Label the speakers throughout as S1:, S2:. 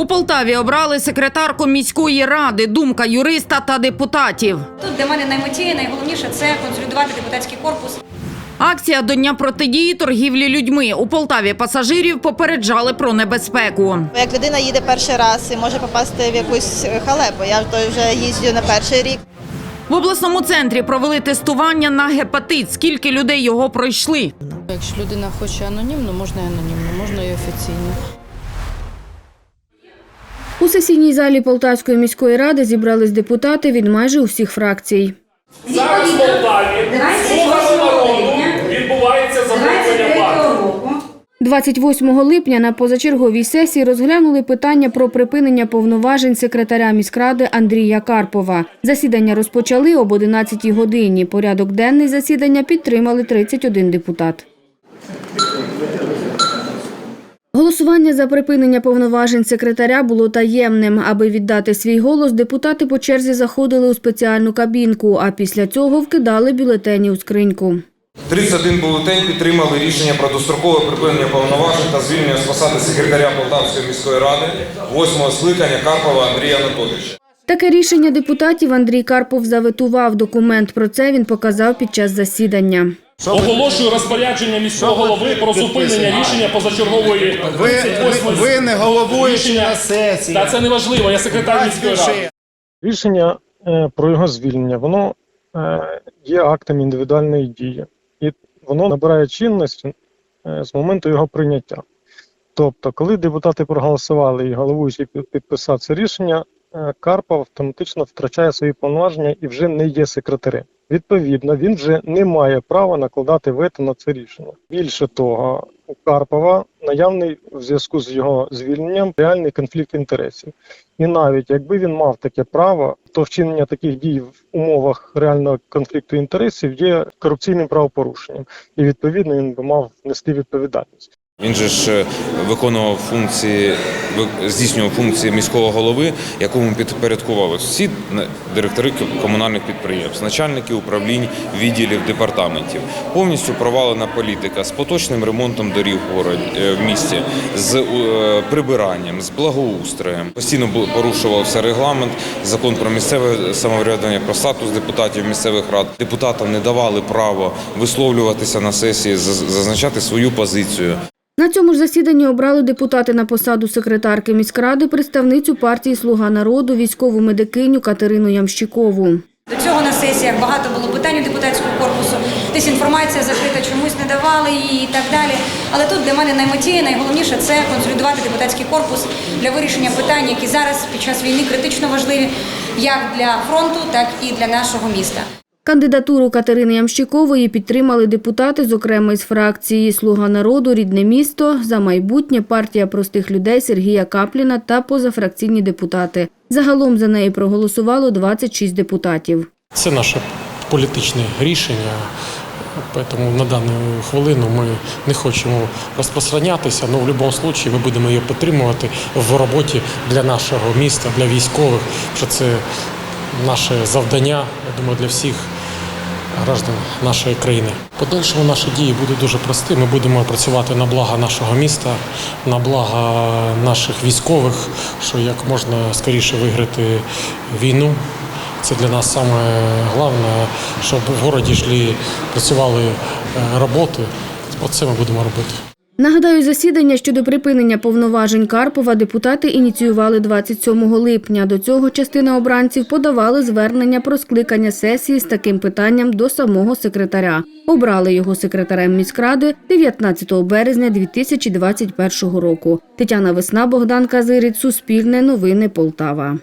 S1: У Полтаві обрали секретарку міської ради. Думка юриста та депутатів.
S2: Тут для мене наймитіє, найголовніше це консолідувати депутатський корпус.
S1: Акція до дня протидії торгівлі людьми. У Полтаві пасажирів попереджали про небезпеку.
S3: Як людина їде перший раз і може попасти в якусь халепу. Я то вже їздю на перший рік.
S1: В обласному центрі провели тестування на гепатит. Скільки людей його пройшли?
S4: Якщо людина хоче анонімно, можна і анонімно, можна і офіційно.
S5: У сесійній залі Полтавської міської ради зібрались депутати від майже усіх фракцій.
S6: Зараз в Полтаві слугами народу відбувається захоплення влади.
S5: 28 липня на позачерговій сесії розглянули питання про припинення повноважень секретаря міськради Андрія Карпова. Засідання розпочали об 11 годині. Порядок денний засідання підтримали 31 депутат. Голосування за припинення повноважень секретаря було таємним. Аби віддати свій голос, депутати по черзі заходили у спеціальну кабінку, а після цього вкидали бюлетені у скриньку.
S7: 31 бюлетень підтримали рішення про дострокове припинення повноважень та звільнення з посади секретаря Полтавської міської ради 8 скликання Карпова Андрія Анатолійовича.
S5: Таке рішення депутатів Андрій Карпов заветував. Документ про це він показав під час засідання.
S6: Оголошую розпорядження міського голови про зупинення рішення позачергової
S8: Ви, ви, ви не головуючи на сесії.
S6: Та це не важливо, я секретар міської ради.
S9: Рішення е, про його звільнення, воно е, є актом індивідуальної дії, і воно набирає чинності е, з моменту його прийняття. Тобто, коли депутати проголосували і головуючий підписав це рішення, е, Карпов автоматично втрачає свої повноваження і вже не є секретарем. Відповідно, він вже не має права накладати вето на це рішення. Більше того, у Карпова наявний в зв'язку з його звільненням реальний конфлікт інтересів. І навіть якби він мав таке право, то вчинення таких дій в умовах реального конфлікту інтересів є корупційним правопорушенням, і відповідно він би мав нести відповідальність.
S7: Він же ж е, виконував функції, здійснював функції міського голови, якому підпорядкувалися всі директори комунальних підприємств, начальники управлінь, відділів, департаментів. Повністю провалена політика з поточним ремонтом доріг в е, місті, з е, прибиранням, з благоустроєм. Постійно порушувався регламент, закон про місцеве самоврядування, про статус депутатів місцевих рад. Депутатам не давали право висловлюватися на сесії, заз- зазначати свою позицію.
S5: На цьому ж засіданні обрали депутати на посаду секретарки міськради представницю партії Слуга народу, військову медикиню Катерину Ямщикову.
S2: До цього на сесіях багато було питань у депутатського корпусу. Десь інформація закрита, чомусь не давали її і так далі. Але тут для мене наймитіє, найголовніше це консолідувати депутатський корпус для вирішення питань, які зараз під час війни критично важливі як для фронту, так і для нашого міста.
S5: Кандидатуру Катерини Ямщикової підтримали депутати, зокрема із фракції Слуга народу, Рідне місто, За майбутнє, партія простих людей Сергія Капліна та позафракційні депутати. Загалом за неї проголосувало 26 депутатів.
S10: Це наше політичне рішення. Тому на дану хвилину ми не хочемо розпространятися, але в будь-якому випадку ми будемо її підтримувати в роботі для нашого міста, для військових. Що це наше завдання, я думаю, для всіх граждан нашої країни. Подальшому наші дії будуть дуже прості. Ми будемо працювати на благо нашого міста, на благо наших військових, що як можна скоріше виграти війну. Це для нас саме головне, щоб в городі йшли, працювали е, роботи. Оце ми будемо робити.
S5: Нагадаю, засідання щодо припинення повноважень Карпова депутати ініціювали 27 липня. До цього частина обранців подавали звернення про скликання сесії з таким питанням до самого секретаря. Обрали його секретарем міськради 19 березня 2021 року. Тетяна Весна, Богдан Казиріць, Суспільне, Новини Полтава.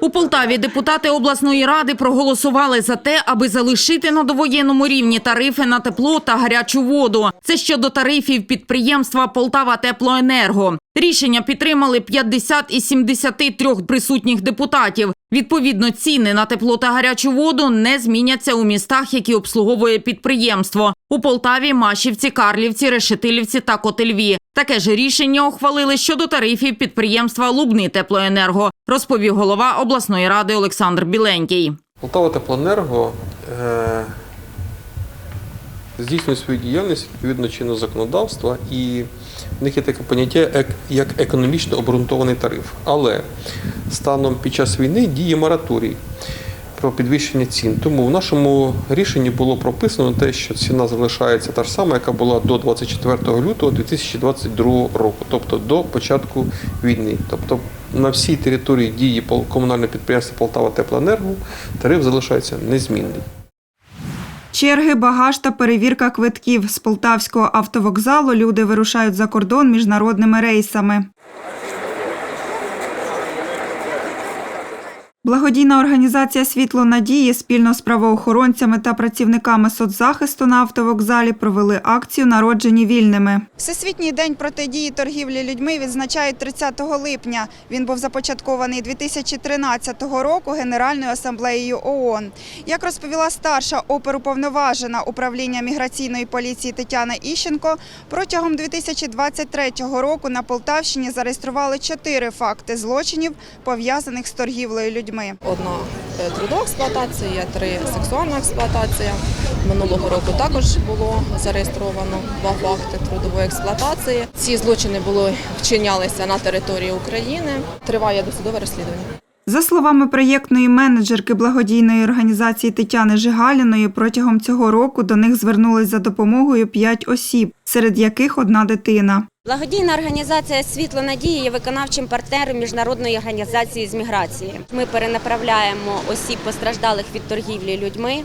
S1: У Полтаві депутати обласної ради проголосували за те, аби залишити на довоєнному рівні тарифи на тепло та гарячу воду. Це щодо тарифів підприємства Полтава Теплоенерго. Рішення підтримали 50 із 73 присутніх депутатів. Відповідно, ціни на тепло та гарячу воду не зміняться у містах, які обслуговує підприємство. У Полтаві, Машівці, Карлівці, Решетилівці та Котельві. Таке ж рішення ухвалили щодо тарифів підприємства Лубни Теплоенерго, розповів голова обласної ради Олександр Біленький.
S11: Полтава Теплоенерго е,
S8: здійснюють свою діяльність відповідно чинного законодавства, і в них є таке поняття як економічно обґрунтований тариф. Але станом під час війни діє мораторій про підвищення цін. Тому в нашому рішенні було прописано те, що ціна залишається та ж сама, яка була до 24 лютого 2022 року, тобто до початку війни. Тобто на всій території дії комунального підприємства Полтава Теплоенерго тариф залишається незмінний.
S11: Черги, багаж та перевірка квитків. З полтавського автовокзалу люди вирушають за кордон міжнародними рейсами. Благодійна організація Світло надії спільно з правоохоронцями та працівниками соцзахисту на автовокзалі провели акцію Народжені вільними.
S12: Всесвітній день протидії торгівлі людьми відзначають 30 липня. Він був започаткований 2013 року Генеральною асамблеєю ООН. Як розповіла старша оперуповноважена управління міграційної поліції Тетяна Іщенко, протягом 2023 року на Полтавщині зареєстрували чотири факти злочинів, пов'язаних з торгівлею людьми.
S4: Одна е, трудова експлуатація, три сексуальна експлуатація. Минулого року також було зареєстровано два факти трудової експлуатації. Ці злочини були вчинялися на території України. Триває досудове розслідування.
S11: За словами проєктної менеджерки благодійної організації Тетяни Жигаліної, протягом цього року до них звернулись за допомогою п'ять осіб, серед яких одна дитина.
S13: Благодійна організація Світло надії є виконавчим партнером міжнародної організації з міграції. Ми перенаправляємо осіб постраждалих від торгівлі людьми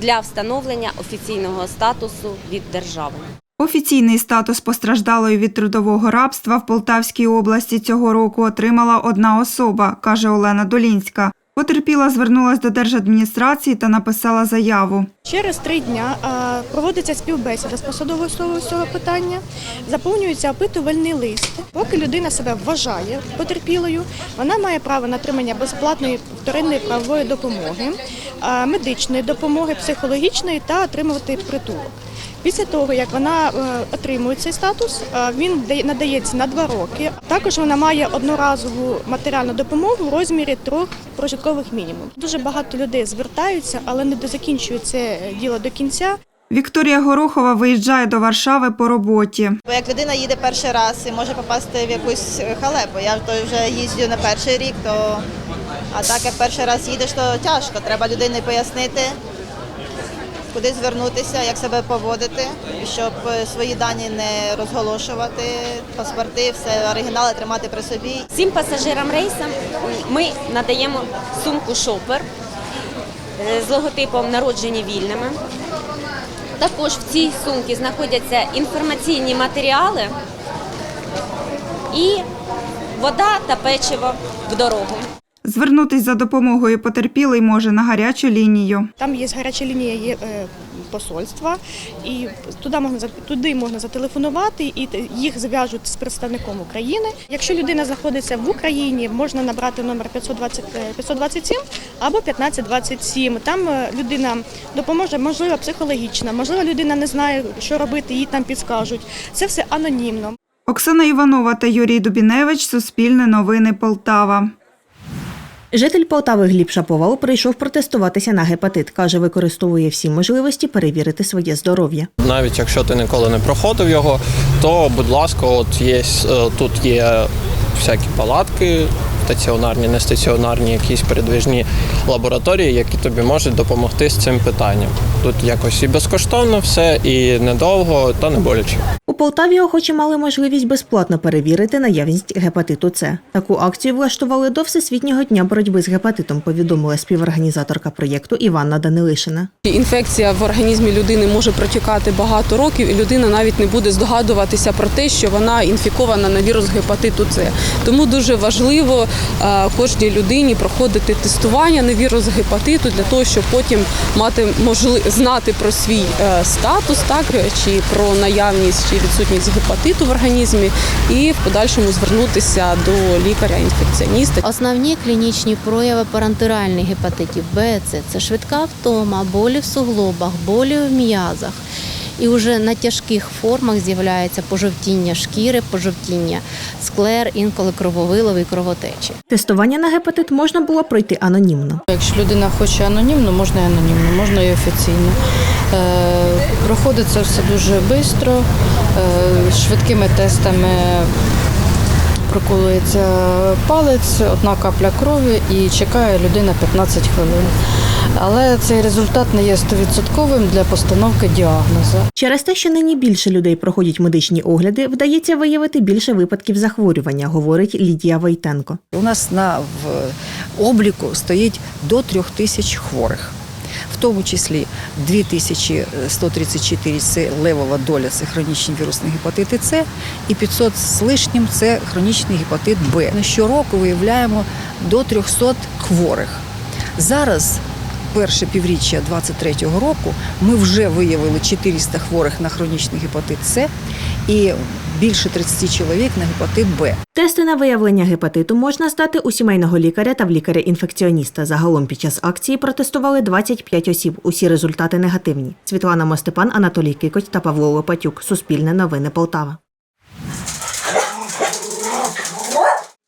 S13: для встановлення офіційного статусу від держави.
S11: Офіційний статус постраждалої від трудового рабства в Полтавській області цього року отримала одна особа, каже Олена Долінська. Потерпіла звернулась до держадміністрації та написала заяву.
S14: Через три дня а, проводиться співбесіда з посадовою особою з цього питання, заповнюється опитувальний лист. Поки людина себе вважає потерпілою, вона має право на отримання безплатної вторинної правової допомоги, медичної допомоги, психологічної та отримувати притулок. Після того, як вона е, отримує цей статус, е, він надається на два роки. Також вона має одноразову матеріальну допомогу в розмірі трьох прожиткових мінімумів. Дуже багато людей звертаються, але не закінчують це діло до кінця.
S11: Вікторія Горохова виїжджає до Варшави по роботі.
S3: Бо як людина їде перший раз і може попасти в якусь халепу. Я то вже їздю на перший рік, то а так як перший раз їдеш, то тяжко. Треба людині пояснити, куди звернутися, як себе поводити, щоб е, свої дані не розголошувати, паспорти, все оригінали тримати при собі.
S13: Всім пасажирам рейса ми надаємо сумку шопер е, з логотипом Народжені вільними. Також в цій сумці знаходяться інформаційні матеріали і вода та печиво в дорогу.
S11: Звернутись за допомогою потерпілий може на гарячу лінію.
S14: Там є гаряча лінія є е, посольства, і туди можна туди можна зателефонувати, і їх зв'яжуть з представником України. Якщо людина знаходиться в Україні, можна набрати номер 520, е, 527 або 1527. Там е, людина допоможе, можливо, психологічна, можливо, людина не знає, що робити, їй там підскажуть. Це все анонімно.
S11: Оксана Іванова та Юрій Дубіневич. Суспільне новини Полтава.
S15: Житель Полтави Гліб Шаповал прийшов протестуватися на гепатит. Каже, використовує всі можливості перевірити своє здоров'я.
S16: Навіть якщо ти ніколи не проходив його, то будь ласка, от є е, тут є всякі палатки, стаціонарні, нестаціонарні, якісь передвижні лабораторії, які тобі можуть допомогти з цим питанням. Тут якось і безкоштовно все, і недовго, та не боляче.
S15: Полтаві охочі мали можливість безплатно перевірити наявність гепатиту С. Таку акцію влаштували до Всесвітнього дня боротьби з гепатитом, повідомила співорганізаторка проєкту Іванна Данилишина.
S17: Інфекція в організмі людини може протікати багато років, і людина навіть не буде здогадуватися про те, що вона інфікована на вірус гепатиту С. Тому дуже важливо е, кожній людині проходити тестування на вірус гепатиту для того, щоб потім мати можли знати про свій е, статус, так чи про наявність чи відсутність гепатиту в організмі, і в подальшому звернутися до лікаря-інфекціоніста.
S18: Основні клінічні прояви парантиральних гепатитів Б, це швидка втома, болі в суглобах, болі в м'язах. І вже на тяжких формах з'являється пожовтіння шкіри, пожовтіння склер, інколи крововилови і кровотечі.
S15: Тестування на гепатит можна було пройти анонімно.
S19: Якщо людина хоче анонімно, можна і анонімно, можна і офіційно. Проходиться проходить це все дуже швидко, е, швидкими тестами проколується палець, одна капля крові і чекає людина 15 хвилин. Але цей результат не є 100% для постановки діагнозу.
S15: Через те, що нині більше людей проходять медичні огляди, вдається виявити більше випадків захворювання, говорить Лідія Войтенко.
S20: У нас на в обліку стоїть до трьох тисяч хворих. В тому числі 2134 – це левова доля, це хронічні вірусні гепатити С, і 500 з лишнім – це хронічний гепатит Б. Щороку виявляємо до 300 хворих. Зараз, перше півріччя 2023 року, ми вже виявили 400 хворих на хронічний гепатит С і більше 30 чоловік на гепатит Б.
S15: Тести на виявлення гепатиту можна здати у сімейного лікаря та в лікаря-інфекціоніста. Загалом під час акції протестували 25 осіб. Усі результати негативні. Світлана Мостепан, Анатолій Кикоть та Павло Лопатюк. Суспільне новини Полтава.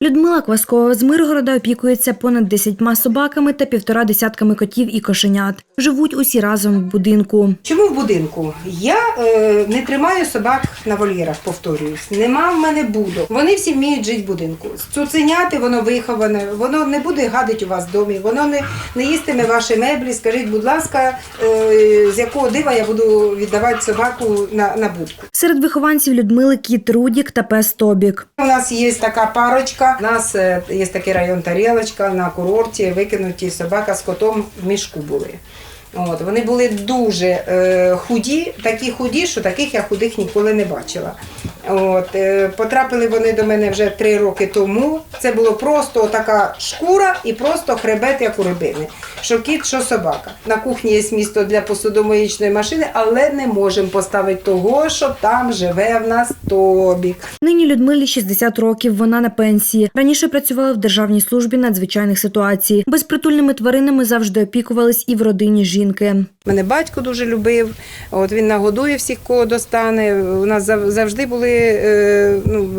S5: Людмила Кваскова з Миргорода опікується понад десятьма собаками та півтора десятками котів і кошенят. Живуть усі разом в будинку.
S21: Чому в будинку? Я е, не тримаю собак на вольєрах, повторююсь. Нема в мене буду. Вони всі вміють жити в будинку. Цуценяти воно виховане, воно не буде гадити у вас в домі, воно не, не їстиме ваші меблі. Скажіть, будь ласка, е, з якого дива я буду віддавати собаку на, на будку.
S5: Серед вихованців Людмили кіт Рудік та пес Тобік.
S21: У нас є така парочка. У нас е, є такий район Тарілочка на курорті. Викинуті собака з котом в мішку були. От, вони були дуже е, худі, такі худі, що таких я худих ніколи не бачила. От, е, потрапили вони до мене вже три роки тому. Це було просто така шкура і просто хребет, як у рибини. Що кіт, що собака. На кухні є місто для посудомоїчної машини, але не можемо поставити того, що там живе в нас тобік.
S5: Нині Людмилі 60 років. Вона на пенсії. Раніше працювала в Державній службі надзвичайних ситуацій. Безпритульними тваринами завжди опікувались і в родині жінки.
S21: Мене батько дуже любив. От він нагодує всіх, кого достане. У нас завжди були е, ну,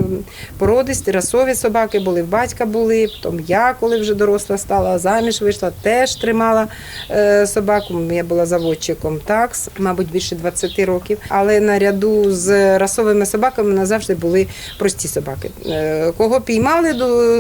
S21: породисті, расові собаки, були в батька були. Потім я, коли вже доросла стала, заміж вийшла, теж тримала е, собаку. Я була заводчиком такс, мабуть, більше 20 років. Але наряду з расовими собаками у нас завжди були прості собаки. Е, Кого піймали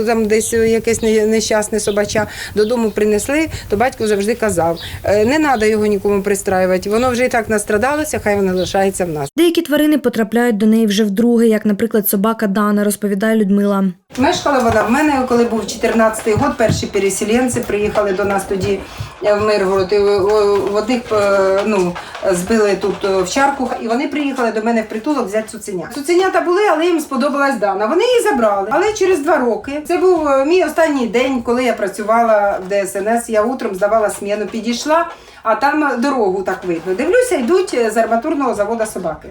S21: там десь якесь нещасне собача, додому принесли, то батько завжди казав: «Е, не треба його нікому пристраювати. Воно вже і так настрадалося, хай воно лишається в нас.
S5: Деякі тварини потрапляють до неї вже вдруге, як, наприклад, собака Дана, розповідає Людмила.
S21: Мешкала вона в мене, коли був 14-й год, перші переселенці приїхали до нас тоді е, в Миргород. І в- в одних е, ну, збили тут е, в чарку, і вони приїхали до мене в притулок взяти цуценя. Цуценята були, але їм сподобалась Дана. Вони її забрали. Але через два роки це був е, мій останній день, коли я працювала в ДСНС. Я утром здавала сміну, підійшла, а там дорогу так видно. Дивлюся, йдуть е, з арматурного заводу собаки.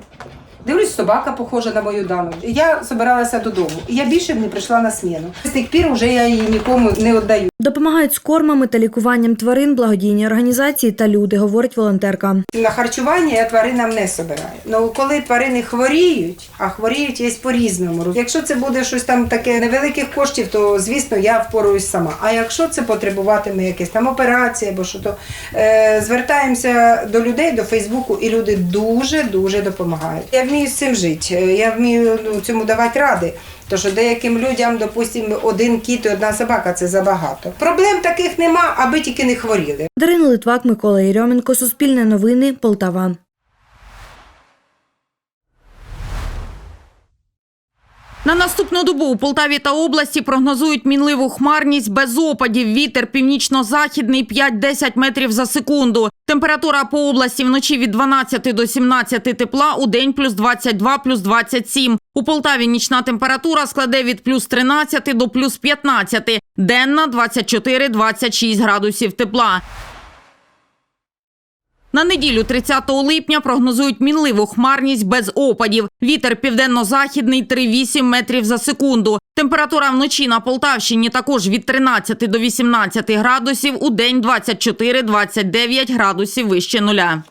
S21: Дивлюсь, собака похожа на мою дану. Я збиралася додому. Я більше б не прийшла на сміну. З тих пір вже я її нікому не віддаю.
S5: Допомагають з кормами та лікуванням тварин, благодійні організації та люди, говорить волонтерка.
S21: На харчування я тваринам не собираю. Ну коли тварини хворіють, а хворіють є по-різному. Якщо це буде щось там таке невеликих коштів, то звісно я впоруюсь сама. А якщо це потребуватиме якась там операція або що, то е, звертаємося до людей, до Фейсбуку, і люди дуже дуже допомагають. Я вмію з цим жити. е, Я вмію ну, цьому давати ради. То що деяким людям, допустимо, один кіт і одна собака це забагато. Проблем таких нема, аби тільки не хворіли.
S5: Дарина Литвак, Микола Єрьоменко, Суспільне новини, Полтава.
S1: На наступну добу у Полтаві та області прогнозують мінливу хмарність без опадів. Вітер північно-західний 5-10 метрів за секунду. Температура по області вночі від 12 до 17 тепла, у день плюс 22, плюс 27. У Полтаві нічна температура складе від плюс 13 до плюс 15. Денна 24-26 градусів тепла. На неділю 30 липня прогнозують мінливу хмарність без опадів. Вітер південно-західний 3,8 метрів за секунду. Температура вночі на Полтавщині також від 13 до 18 градусів, у день 24-29 градусів вище нуля.